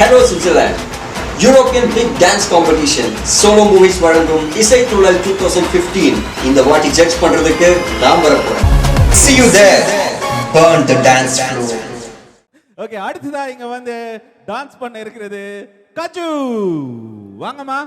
Hello Switzerland European big dance competition solo movies வழங்கும் இசை துழல் two thousand fifteen இந்த வாட்டி ஜட்ஜ் பண்றதுக்கு நான் வரப்போறேன். See you there. Burn the dance floor. Okay அடுத்ததா இங்க வந்து டான்ஸ் பண்ண இருக்கிறது கச்சு வாங்கம்மா.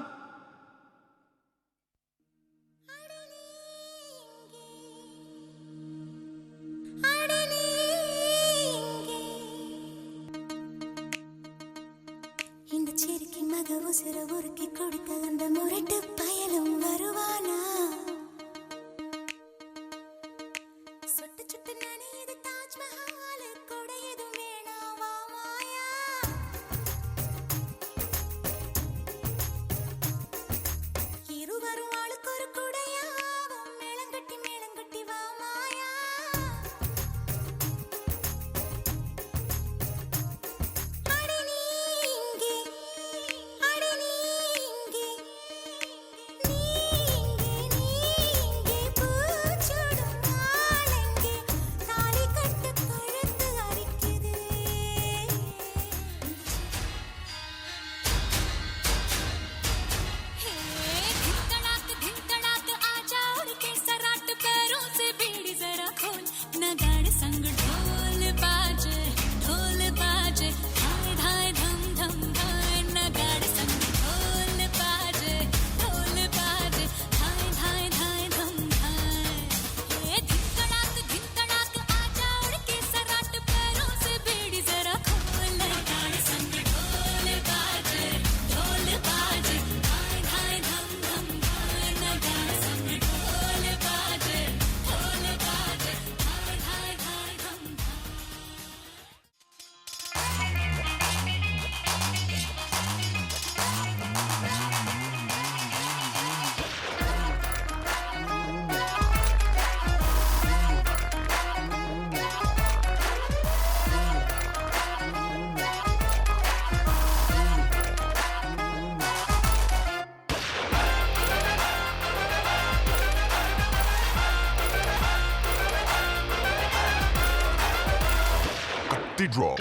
The drop.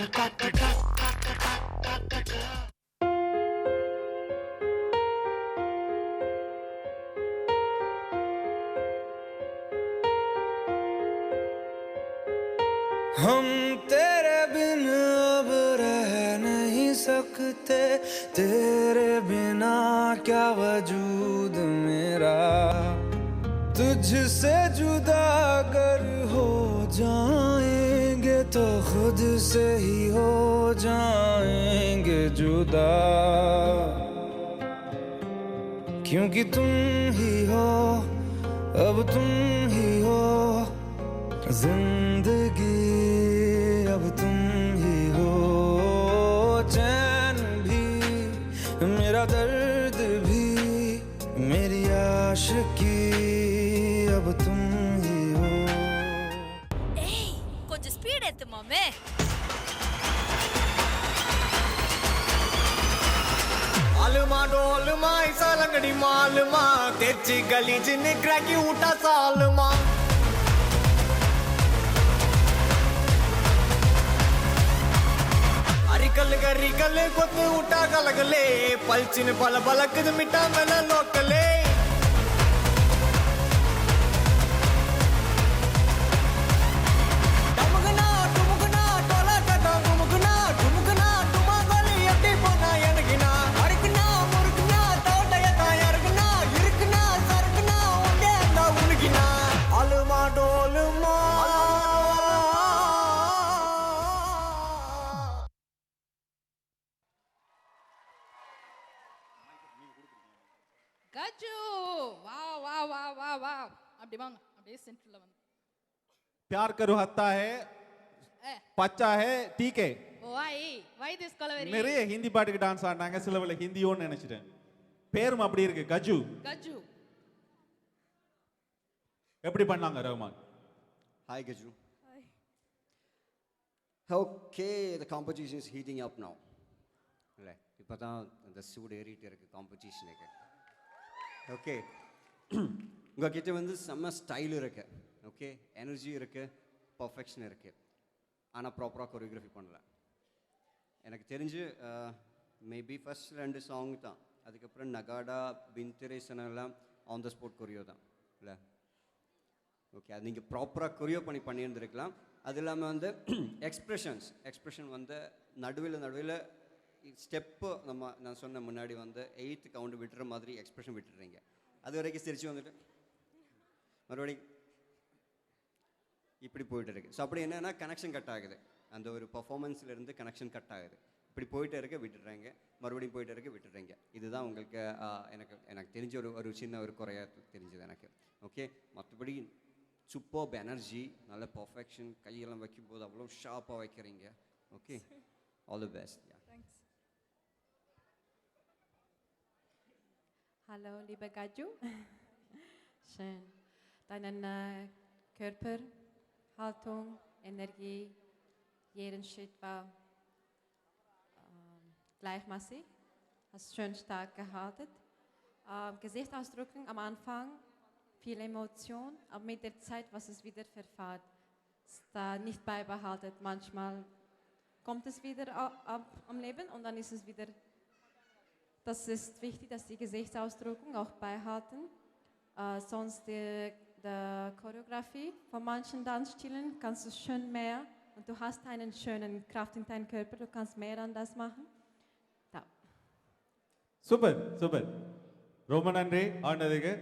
हम तेरे बिन अब रह नहीं सकते तेरे बिना क्या वजूद मेरा तुझसे जुदा अगर हो खुद से ही हो जाएँगे जुदा। क्योंकि तुम ही हो, अब तुम ही हो, ज़िंदगी अब तुम ही हो। चैन भी, मेरा दर्द भी, मेरी आश की अब तुम ही हो। कुछ स्पीड है तुम्हें மா டோலுமா சலங்கடி மாலுமா தேர்ச்சி கலீஜின்னு கிராக்கி விட்டா சாலுமா. அரிக்கல் கரிக்கல் கொத்து விட்டா கலகலே பல்ச்சின்னு பல பலக்குது மிட்டா மேல லோக்கலே கஜு வா வா வா வா வா அப்படி வாங்க அப்படியே சென்டர்ல வந்து प्यार करो हत्ता है ஏ பச்சா है ठीक है வை வை திஸ் கொலவெரி நிறைய ஹிந்தி பாட்டுக்கு டான்ஸ் ஆடினாங்க சிலவில் ஹிந்தியோன்னு நினைச்சிட்டேன் பேரும் அப்படி இருக்கு கஜு கஜு எப்படி பண்ணாங்க Rahman Hi Gaju Okay, the competition is heating up now. இல்லை இப்போ தான் இந்த சூடு ஏறிட்டு இருக்கு காம்படிஷனுக்கு ஓகே உங்ககிட்ட வந்து செம்ம ஸ்டைல் இருக்கு. ஓகே எனர்ஜி இருக்கு. பர்ஃபெக்ஷன் இருக்கு. ஆனால் ப்ராப்பராக கொரியோகிராஃபி பண்ணல. எனக்கு தெரிஞ்சு uh, மேபி ஃபர்ஸ்ட் ரெண்டு சாங் தான். அதுக்கப்புறம் நகாடா பின்திரேசன் எல்லாம் ஆன் த ஸ்பாட் கொரியோ தான். இல்லை? ஓகே அது நீங்கள் ப்ராப்பராக கொரியோ பண்ணி பண்ணியிருந்துருக்கலாம். அது இல்லாமல் வந்து எக்ஸ்ப்ரெஷன்ஸ் எக்ஸ்ப்ரெஷன் வந்து நடுவில் நடுவில் ஸ்டெப்பு நம்ம நான் சொன்ன முன்னாடி வந்து எயித்து கவுண்ட் விட்டுற மாதிரி எக்ஸ்பிரஷன் விட்டுடுறீங்க அது வரைக்கும் சிரிச்சு வந்துட்டு. மறுபடியும் இப்படி போயிட்டு இருக்கு. ஸோ அப்படி என்னென்னா கனெக்ஷன் கட் ஆகுது. அந்த ஒரு பர்ஃபாமன்ஸ்லேருந்து கனெக்ஷன் கட் ஆகுது. இப்படி போயிட்டே இருக்க விட்டுடுறாங்க மறுபடியும் போயிட்டே இருக்க விட்டுடுறீங்க இதுதான் உங்களுக்கு எனக்கு எனக்கு தெரிஞ்ச ஒரு ஒரு சின்ன ஒரு குறையா தெரிஞ்சது எனக்கு. ஓகே மற்றபடி சூப்பர் எனர்ஜி நல்ல பர்ஃபெக்ஷன் கையெல்லாம் வைக்கும்போது அவ்வளோ ஷார்ப்பாக வைக்கிறீங்க. Okay all the best yeah Hallo, liebe Gaju. Schön. Deine äh, Körperhaltung, Energie, jeden Schritt war ähm, gleichmäßig. Hast schön stark gehalten. Ähm, Gesichtsausdrücken am Anfang, viel Emotion, aber mit der Zeit, was es wieder verfahrt, ist da nicht beibehalten. Manchmal kommt es wieder a- ab am Leben und dann ist es wieder das ist wichtig, dass die Gesichtsausdrückung auch beihalten. Äh, sonst die, die Choreografie von manchen Tanzstilen kannst du schön mehr und du hast einen schönen Kraft in deinem Körper, du kannst mehr an das machen. Da. Super, super. Roman André, Arnadiger.